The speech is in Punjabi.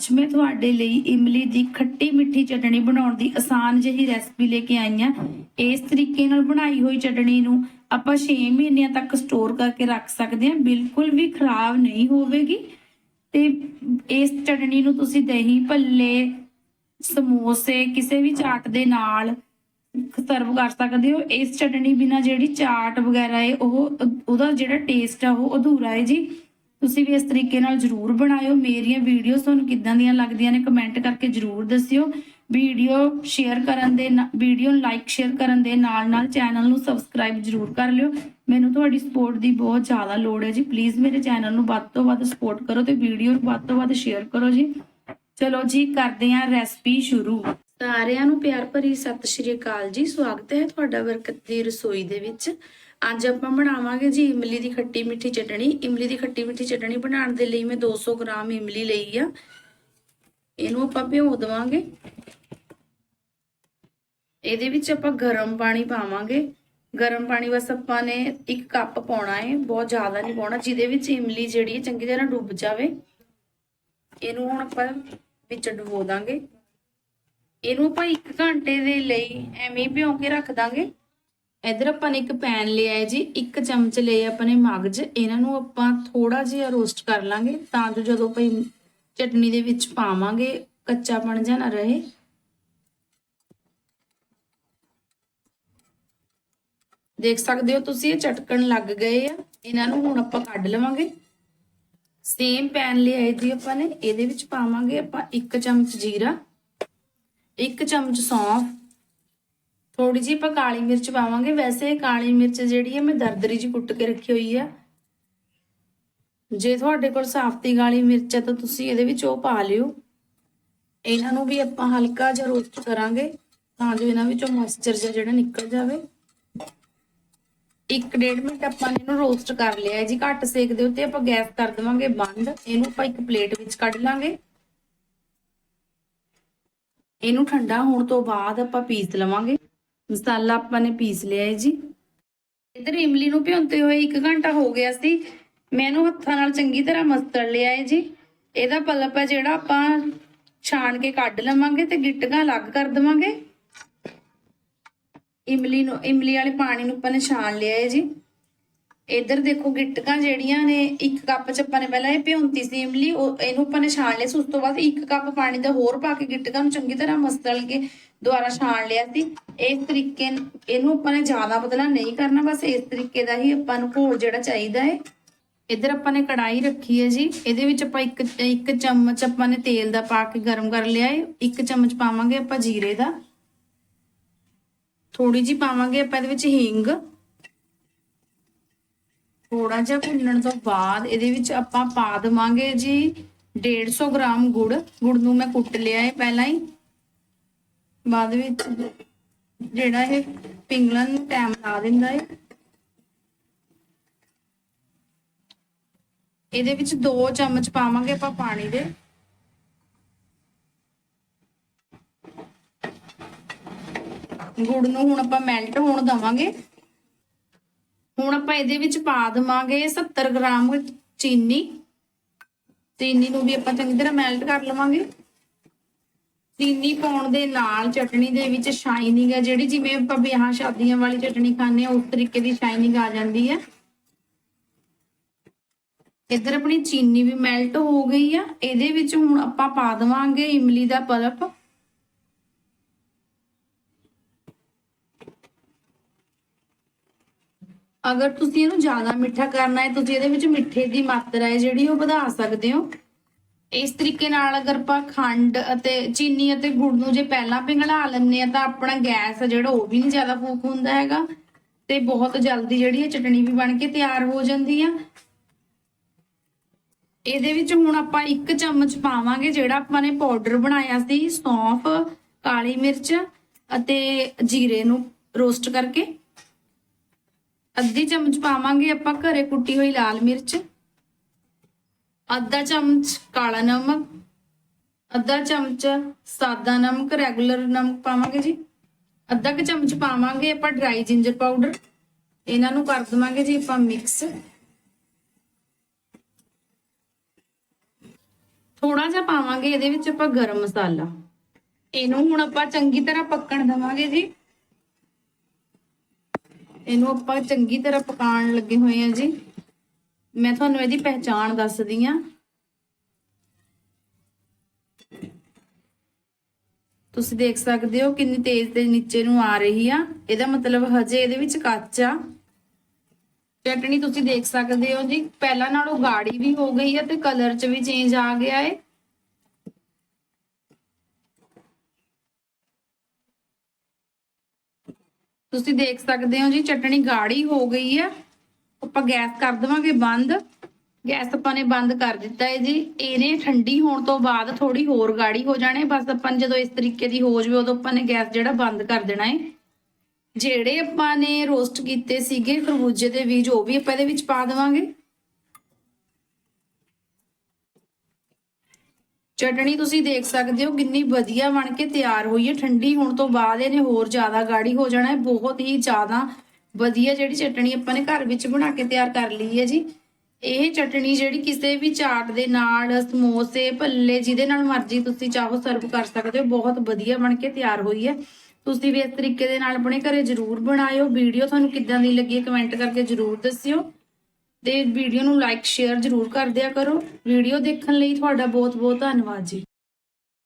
ਅੱਜ ਮੈਂ ਤੁਹਾਡੇ ਲਈ ਇਮਲੀ ਦੀ ਖੱਟੀ ਮਿੱਠੀ ਚਟਣੀ ਬਣਾਉਣ ਦੀ ਆਸਾਨ ਜਿਹੀ ਰੈਸਪੀ ਲੈ ਕੇ ਆਈ ਹਾਂ। ਇਸ ਤਰੀਕੇ ਨਾਲ ਬਣਾਈ ਹੋਈ ਚਟਣੀ ਨੂੰ ਆਪਾਂ 6 ਮਹੀਨਿਆਂ ਤੱਕ ਸਟੋਰ ਕਰਕੇ ਰੱਖ ਸਕਦੇ ਹਾਂ। ਬਿਲਕੁਲ ਵੀ ਖਰਾਬ ਨਹੀਂ ਹੋਵੇਗੀ। ਤੇ ਇਸ ਚਟਣੀ ਨੂੰ ਤੁਸੀਂ ਦਹੀਂ, ਭੱਲੇ, ਸਮੋਸੇ, ਕਿਸੇ ਵੀ ਚਾਟ ਦੇ ਨਾਲ ਸਰਵ ਕਰ ਸਕਦੇ ਹੋ। ਇਸ ਚਟਣੀ ਬਿਨਾ ਜਿਹੜੀ ਚਾਟ ਵਗੈਰਾ ਹੈ, ਉਹ, ਉਹਦਾ ਜਿਹੜਾ ਟੇਸਟ ਆ, ਉਹ ਅਧੂਰਾ ਹੈ ਜੀ। ਤੁਸੀਂ ਵੀ ਇਸ ਤਰੀਕੇ ਨਾਲ ਜਰੂਰ ਬਣਾਇਓ। ਮੇਰੀਆਂ ਵੀਡੀਓਜ਼ ਤੁਹਾਨੂੰ ਕਿੱਦਾਂ ਦੀਆਂ ਲੱਗਦੀਆਂ ਨੇ ਕਮੈਂਟ ਕਰਕੇ ਜਰੂਰ ਦੱਸਿਓ। ਵੀਡੀਓ ਸ਼ੇਅਰ ਕਰਨ ਦੇ ਵੀਡੀਓ ਨੂੰ ਲਾਈਕ ਸ਼ੇਅਰ ਕਰਨ ਦੇ ਨਾਲ ਨਾਲ ਚੈਨਲ ਨੂੰ ਸਬਸਕ੍ਰਾਈਬ ਜਰੂਰ ਕਰ ਲਿਓ। ਮੈਨੂੰ ਤੁਹਾਡੀ ਸਪੋਰਟ ਦੀ ਬਹੁਤ ਜ਼ਿਆਦਾ ਲੋੜ ਹੈ ਜੀ। ਪਲੀਜ਼ ਮੇਰੇ ਚੈਨਲ ਨੂੰ ਵੱਧ ਤੋਂ ਵੱਧ ਸਪੋਰਟ ਕਰੋ ਤੇ ਵੀਡੀਓ ਨੂੰ ਵੱਧ ਤੋਂ ਵੱਧ ਸ਼ੇਅਰ ਕਰੋ ਜੀ। ਚਲੋ ਜੀ, ਕਰਦੇ ਹਾਂ ਰੈਸਪੀ ਸ਼ੁਰੂ। ਸਾਰਿਆਂ ਨੂੰ ਪਿਆਰ ਭਰੀ ਸਤਿ ਸ਼੍ਰੀ ਅਕਾਲ ਜੀ। ਸਵਾਗਤ ਹੈ ਤੁਹਾਡਾ ਬਰਕਤ ਦੀ ਰਸੋਈ ਦੇ ਵਿੱਚ। ਅੱਜ ਆਪਾਂ ਬਣਾਵਾਂਗੇ ਜੀ ਇਮਲੀ ਦੀ ਖੱਟੀ ਮਿੱਠੀ ਚਟਣੀ। ਇਮਲੀ ਦੀ ਖੱਟੀ ਮਿੱਠੀ ਚਟਣੀ ਬਣਾਉਣ ਦੇ ਲਈ ਮੈਂ 200 ਗ੍ਰਾਮ ਇਮਲੀ ਲਈ ਆ। ਇਹਨੂੰ ਆਪਾਂ ਭਿਓ ਦਵਾਂਗੇ। ਇਹਦੇ ਵਿੱਚ ਆਪਾਂ ਗਰਮ ਪਾਣੀ ਪਾਵਾਂਗੇ। ਗਰਮ ਪਾਣੀ ਬਸ ਆਪਾਂ ਨੇ 1 ਕੱਪ ਪਾਉਣਾ ਹੈ ਬਹੁਤ ਜ਼ਿਆਦਾ ਨਹੀਂ ਪਾਉਣਾ, ਜਿਹਦੇ ਵਿੱਚ ਇਮਲੀ ਜਿਹੜੀ ਹੈ ਚੰਗੀ ਤਰ੍ਹਾਂ ਡੁੱਬ ਜਾਵੇ। ਇਹਨੂੰ ਹੁਣ ਆਪਾਂ ਵਿੱਚ ਡੁਬੋ ਦਾਂਗੇ। ਇਹਨੂੰ ਆਪਾਂ 1 ਘੰਟੇ ਦੇ ਲਈ ਐਵੇਂ ਹੀ ਕੇ ਰੱਖ ਦਾਂਗੇ। ਇਧਰ ਆਪਾਂ ਨੇ ਇੱਕ ਪੈਨ ਲਿਆ ਹੈ ਜੀ, ਇੱਕ ਚਮਚ ਲਏ ਆਪਾਂ ਨੇ ਮਗਜ। ਇਹਨਾਂ ਨੂੰ ਆਪਾਂ ਥੋੜਾ ਜਿਹਾ ਰੋਸਟ ਕਰ ਲਾਂਗੇ ਤਾਂ ਜੋ ਜਦੋਂ ਆਪਾਂ ਚਟਨੀ ਦੇ ਵਿੱਚ ਪਾਵਾਂਗੇ, ਕੱਚਾਪਣ ਜਿਹਾ ਨਾ ਰਹੇ। ਦੇਖ ਸਕਦੇ ਹੋ ਤੁਸੀਂ, ਇਹ ਚਟਕਣ ਲੱਗ ਗਏ ਆ। ਇਹਨਾਂ ਨੂੰ ਹੁਣ ਆਪਾਂ ਕੱਢ ਲਵਾਂਗੇ। ਸੇਮ ਪੈਨ ਲਿਆਏ ਜੀ ਆਪਾਂ ਨੇ, ਇਹਦੇ ਵਿੱਚ ਪਾਵਾਂਗੇ ਆਪਾਂ ਇੱਕ ਚਮਚ ਜੀਰਾ। ਇੱਕ ਚਮਚ ਸੌਂਫ ਥੋੜੀ ਜਿਹੀ ਆਪਾਂ ਕਾਲੀ ਮਿਰਚ ਪਾਵਾਂਗੇ। ਵੈਸੇ ਕਾਲੀ ਮਿਰਚ ਜਿਹੜੀ ਹੈ, ਮੈਂ ਦਰਦਰੀ ਜੀ ਕੁੱਟ ਕੇ ਰੱਖੀ ਹੋਈ ਹੈ। ਜੇ ਤੁਹਾਡੇ ਕੋਲ ਸਾਫਤੀ ਕਾਲੀ ਮਿਰਚ ਹੈ, ਤਾਂ ਤੁਸੀਂ ਇਹਦੇ ਵਿੱਚ ਉਹ ਪਾ ਲਿਓ। ਇਹਨਾਂ ਨੂੰ ਵੀ ਆਪਾਂ ਹਲਕਾ ਜਿਹਾ ਰੋਸਟ ਕਰਾਂਗੇ, ਤਾਂ ਜੋ ਇਹਨਾਂ ਵਿੱਚੋਂ ਮੋਇਸਚਰ ਜਿਹੜਾ ਨਿਕਲ ਜਾਵੇ। 1.5 ਮਿੰਟ ਆਪਾਂ ਇਹਨੂੰ ਰੋਸਟ ਕਰ ਲਿਆ ਜੀ। ਘੱਟ ਸੇਕ ਦੇ ਉੱਤੇ ਆਪਾਂ ਗੈਸ ਕਰ ਦੇਵਾਂਗੇ ਬੰਦ। ਇਹਨੂੰ ਆਪਾਂ ਇੱਕ ਪਲੇਟ ਵਿੱਚ ਕੱਢ ਲਾਂਗੇ। ਇਹਨੂੰ ਠੰਡਾ ਹੋਣ ਤੋਂ ਬਾਅਦ ਆਪਾਂ ਪੀਸ ਲਵਾਂਗੇ। ਮਸਾਲਾ ਆਪਾਂ ਨੇ ਪੀਸ ਲਿਆ ਹੈ ਜੀ। ਇਧਰ ਇਮਲੀ ਨੂੰ ਭਿਉਂਤੇ ਹੋਏ 1 ਘੰਟਾ ਹੋ ਗਿਆ ਸੀ। ਮੈਂ ਇਹਨੂੰ ਹੱਥਾਂ ਨਾਲ ਚੰਗੀ ਤਰ੍ਹਾਂ ਮਸਤੜ ਲਿਆ ਹੈ ਜੀ। ਇਹਦਾ ਪਲਪ ਹੈ ਜਿਹੜਾ ਆਪਾਂ ਛਾਣ ਕੇ ਕੱਢ ਲਵਾਂਗੇ ਤੇ ਗਿੱਟਕਾਂ ਅਲੱਗ ਕਰ ਦਵਾਂਗੇ। ਇਮਲੀ ਨੂੰ ਇਮਲੀ ਵਾਲੇ ਪਾਣੀ ਨੂੰ ਆਪਾਂ ਨੇ ਛਾਣ ਲਿਆ ਹੈ ਜੀ। ਇੱਧਰ ਦੇਖੋ ਗਿਟਕਾਂ ਜਿਹੜੀਆਂ ਨੇ, ਇੱਕ ਕੱਪ ਚ ਆਪਾਂ ਨੇ ਪਹਿਲਾਂ ਇਹ ਭਿਉਂਤੀ ਸੀ ਇਮਲੀ ਇਹਨੂੰ ਆਪਾਂ ਨੇ ਛਾਣ ਲਿਆ ਸੀ, ਉਸ ਤੋਂ ਬਾਅਦ ਇੱਕ ਕੱਪ ਪਾਣੀ ਦਾ ਹੋਰ ਪਾ ਕੇ ਗਿੱਟਕਾਂ ਨੂੰ ਚੰਗੀ ਤਰ੍ਹਾਂ ਮਸਲ ਕੇ ਦੁਬਾਰਾ ਛਾਣ ਲਿਆ ਸੀ। ਇਸ ਤਰੀਕੇ ਇਹਨੂੰ ਆਪਾਂ ਨੇ ਜ਼ਿਆਦਾ ਬਦਲਾ ਨਹੀਂ ਕਰਨਾ, ਬਸ ਇਸ ਤਰੀਕੇ ਦਾ ਹੀ ਆਪਾਂ ਨੂੰ ਘੋਲ ਜਿਹੜਾ ਚਾਹੀਦਾ ਹੈ। ਇੱਧਰ ਆਪਾਂ ਨੇ ਕੜਾਈ ਰੱਖੀ ਹੈ ਜੀ, ਇਹਦੇ ਵਿੱਚ ਆਪਾਂ ਇੱਕ ਇੱਕ ਚਮਚ ਆਪਾਂ ਨੇ ਤੇਲ ਦਾ ਪਾ ਕੇ ਗਰਮ ਕਰ ਲਿਆ ਹੈ। ਇੱਕ ਚਮਚ ਪਾਵਾਂਗੇ ਆਪਾਂ ਜੀਰੇ ਦਾ। ਥੋੜੀ ਜੀ ਪਾਵਾਂਗੇ ਆਪਾਂ ਇਹਦੇ ਵਿੱਚ ਹਿੰਗ। ਥੋੜਾ ਜਿਹਾ ਭੁੰਨਣ ਤੋਂ ਬਾਅਦ ਇਹਦੇ ਵਿੱਚ ਆਪਾਂ ਪਾ ਦਵਾਂਗੇ ਜੀ 150 ਗ੍ਰਾਮ ਗੁੜ। ਗੁੜ ਨੂੰ ਮੈਂ ਕੁੱਟ ਲਿਆ ਹੈ ਪਹਿਲਾਂ ਹੀ। ਬਾਅਦ ਵਿੱਚ ਜਿਹੜਾ ਇਹ ਪਿੰਗਲਣ ਨੂੰ ਟਾਈਮ ਲਾ ਦਿੰਦਾ ਹੈ ਇਹਦੇ ਵਿੱਚ 2 ਚਮਚ ਪਾਵਾਂਗੇ ਆਪਾਂ ਪਾਣੀ ਦੇ। ਗੁੜ ਨੂੰ ਹੁਣ ਆਪਾਂ ਮੈਲਟ ਹੋਣ ਦਵਾਂਗੇ। ਹੁਣ ਆਪਾਂ ਇਹਦੇ ਵਿੱਚ ਪਾ ਦਵਾਂਗੇ 70 ਗ੍ਰਾਮ ਚੀਨੀ। ਚੀਨੀ ਨੂੰ ਵੀ ਆਪਾਂ ਚੰਗੀ ਤਰ੍ਹਾਂ ਮੈਲਟ ਕਰ ਲਵਾਂਗੇ। ਚੀਨੀ ਪਾਉਣ ਦੇ ਨਾਲ ਚਟਣੀ ਦੇ ਵਿੱਚ ਸ਼ਾਈਨਿੰਗ ਹੈ ਜਿਹੜੀ ਜਿਵੇਂ ਆਪਾਂ ਵਿਆਹ ਸ਼ਾਦੀਆਂ ਵਾਲੀ ਚਟਣੀ ਖਾਂਦੇ ਆ ਉਸ ਤਰੀਕੇ ਦੀ ਸ਼ਾਈਨਿੰਗ ਆ ਜਾਂਦੀ ਹੈ ਇੱਧਰ ਆਪਣੀ ਚੀਨੀ ਵੀ ਮੈਲਟ ਹੋ ਗਈ ਆ। ਇਹਦੇ ਵਿੱਚ ਹੁਣ ਆਪਾਂ ਪਾ ਦਵਾਂਗੇ ਇਮਲੀ ਦਾ ਪਲਪ। ਅਗਰ ਤੁਸੀਂ ਇਹਨੂੰ ਜ਼ਿਆਦਾ ਮਿੱਠਾ ਕਰਨਾ ਹੈ, ਤੁਸੀਂ ਇਹਦੇ ਵਿੱਚ ਮਿੱਠੇ ਦੀ ਮਾਤਰਾ ਹੈ ਜਿਹੜੀ ਉਹ ਵਧਾ ਸਕਦੇ ਹੋ। ਇਸ ਤਰੀਕੇ ਨਾਲ ਅਗਰ ਆਪਾਂ ਖੰਡ ਅਤੇ ਚੀਨੀ ਅਤੇ ਗੁੜ ਨੂੰ ਜੇ ਪਹਿਲਾਂ ਪਿਘਲਾ ਲੈਂਦੇ ਆ ਤਾਂ ਆਪਣਾ ਗੈਸ ਜਿਹੜਾ ਉਹ ਵੀ ਨਹੀਂ ਜ਼ਿਆਦਾ ਫੂਕ ਹੁੰਦਾ ਹੈਗਾ। ਤੇ ਬਹੁਤ ਜਲਦੀ ਜਿਹੜੀ ਹੈ ਚਟਣੀ ਵੀ ਬਣ ਕੇ ਤਿਆਰ ਹੋ ਜਾਂਦੀ ਆ। ਇਹਦੇ ਵਿੱਚ ਹੁਣ ਆਪਾਂ ਇੱਕ ਚਮਚ ਪਾਵਾਂਗੇ ਜਿਹੜਾ ਆਪਾਂ ਨੇ ਪਾਊਡਰ ਬਣਾਇਆ ਸੀ, ਸੌਂਫ, ਕਾਲੀ ਮਿਰਚ ਅਤੇ ਜੀਰੇ ਨੂੰ ਰੋਸਟ ਕਰਕੇ। ਅੱਧੀ ਚਮਚ ਪਾਵਾਂਗੇ ਆਪਾਂ ਘਰੇ ਕੁੱਟੀ ਹੋਈ ਲਾਲ ਮਿਰਚ। ਅੱਧਾ ਚਮਚ ਕਾਲਾ ਨਮਕ। ਅੱਧਾ ਚਮਚ ਸਾਦਾ ਨਮਕ, ਰੈਗੂਲਰ ਨਮਕ ਪਾਵਾਂਗੇ ਜੀ। ਅੱਧਾ ਕੁ ਚਮਚ ਪਾਵਾਂਗੇ ਆਪਾਂ ਡਰਾਈ ਜਿੰਜਰ ਪਾਊਡਰ। ਇਹਨਾਂ ਨੂੰ ਕਰ ਦਵਾਂਗੇ ਜੀ ਆਪਾਂ ਮਿਕਸ। ਥੋੜਾ ਜਿਹਾ ਪਾਵਾਂਗੇ ਇਹਦੇ ਵਿੱਚ ਆਪਾਂ ਗਰਮ ਮਸਾਲਾ। ਇਹਨੂੰ ਹੁਣ ਆਪਾਂ ਚੰਗੀ ਤਰ੍ਹਾਂ ਪੱਕਣ ਦਵਾਂਗੇ ਜੀ। ਇਹਨੂੰ ਆਪਾਂ ਚੰਗੀ ਤਰ੍ਹਾਂ ਪਕਾਉਣ ਲੱਗੇ ਹੋਏ ਆ ਜੀ। ਮੈਂ ਤੁਹਾਨੂੰ ਇਹਦੀ ਪਹਿਚਾਣ ਦੱਸਦੀ ਆ ਤੁਸੀਂ ਦੇਖ ਸਕਦੇ ਹੋ ਕਿੰਨੀ ਤੇਜ਼ ਤੇ ਨੀਚੇ ਨੂੰ ਆ ਰਹੀ ਆ। ਇਹਦਾ ਮਤਲਬ ਹਜੇ ਇਹਦੇ ਵਿੱਚ ਕੱਚ ਆ। ਚਟਣੀ ਤੁਸੀਂ ਦੇਖ ਸਕਦੇ ਹੋ ਜੀ। ਪਹਿਲਾਂ ਨਾਲੋਂ ਗਾੜੀ ਵੀ ਹੋ ਗਈ ਆ ਤੇ ਕਲਰ 'ਚ ਵੀ ਚੇਂਜ ਆ ਗਿਆ ਏ। ਤੁਸੀਂ ਦੇਖ ਸਕਦੇ ਹੋ ਜੀ, ਚਟਣੀ ਗਾੜੀ ਹੋ ਗਈ ਆ ਆਪਾਂ ਗੈਸ ਕਰ ਦੇਵਾਂਗੇ ਬੰਦ। ਗੈਸ ਆਪਾਂ ਨੇ ਬੰਦ ਕਰ ਦਿੱਤਾ ਹੈ ਜੀ। ਇਹਨੇ ਠੰਡੀ ਹੋਣ ਤੋਂ ਬਾਅਦ ਥੋੜੀ ਹੋਰ ਗਾੜੀ ਹੋ ਜਾਣੇ ਬਸ ਆਪਾਂ ਨੇ ਜਦੋਂ ਇਸ ਤਰੀਕੇ ਦੀ ਹੋ ਜਵੇ, ਉਦੋਂ ਆਪਾਂ ਨੇ ਗੈਸ ਜਿਹੜਾ ਬੰਦ ਕਰ ਦੇਣਾ ਹੈ। ਜਿਹੜੇ ਆਪਾਂ ਨੇ ਰੋਸਟ ਕੀਤੇ ਸੀਗੇ, ਖਰਬੂਜੇ ਦੇ ਬੀਜ, ਉਹ ਵੀ ਆਪਾਂ ਇਹਦੇ ਵਿੱਚ ਪਾ ਦੇਵਾਂਗੇ। ਚਟਣੀ ਤੁਸੀਂ ਦੇਖ ਸਕਦੇ ਹੋ ਕਿੰਨੀ ਵਧੀਆ ਬਣ ਕੇ ਤਿਆਰ ਹੋਈ ਹੈ। ਠੰਡੀ ਹੋਣ ਤੋਂ ਬਾਅਦ ਇਹਨੇ ਹੋਰ ਜ਼ਿਆਦਾ ਗਾੜੀ ਹੋ ਜਾਣਾ ਹੈ। ਬਹੁਤ ਹੀ ਜ਼ਿਆਦਾ ਵਧੀਆ ਜਿਹੜੀ ਚਟਣੀ ਆਪਾਂ ਨੇ ਘਰ ਵਿੱਚ ਬਣਾ ਕੇ ਤਿਆਰ ਕਰ ਲਈ ਹੈ ਜੀ। ਇਹ ਚਟਣੀ ਜਿਹੜੀ ਕਿਸੇ ਵੀ ਚਾਟ ਦੇ ਨਾਲ, ਸਮੋਸੇ, ਭੱਲੇ, ਜਿਹਦੇ ਨਾਲ ਮਰਜ਼ੀ ਤੁਸੀਂ ਚਾਹੋ ਸਰਵ ਕਰ ਸਕਦੇ ਹੋ। ਬਹੁਤ ਵਧੀਆ ਬਣ ਕੇ ਤਿਆਰ ਹੋਈ ਹੈ। ਤੁਸੀਂ ਵੀ ਇਸ ਤਰੀਕੇ ਦੇ ਨਾਲ ਆਪਣੇ ਘਰੇ ਜ਼ਰੂਰ ਬਣਾਇਓ। ਵੀਡੀਓ ਤੁਹਾਨੂੰ ਕਿੱਦਾਂ ਦੀ ਲੱਗੀ ਹੈ ਕਮੈਂਟ ਕਰਕੇ ਜ਼ਰੂਰ ਦੱਸਿਓ। ਤੇ ਵੀਡੀਓ ਨੂੰ ਲਾਈਕ ਸ਼ੇਅਰ ਜ਼ਰੂਰ ਕਰ ਦਿਆ ਕਰੋ। ਵੀਡੀਓ ਦੇਖਣ ਲਈ ਤੁਹਾਡਾ ਬਹੁਤ ਬਹੁਤ ਧੰਨਵਾਦ ਜੀ।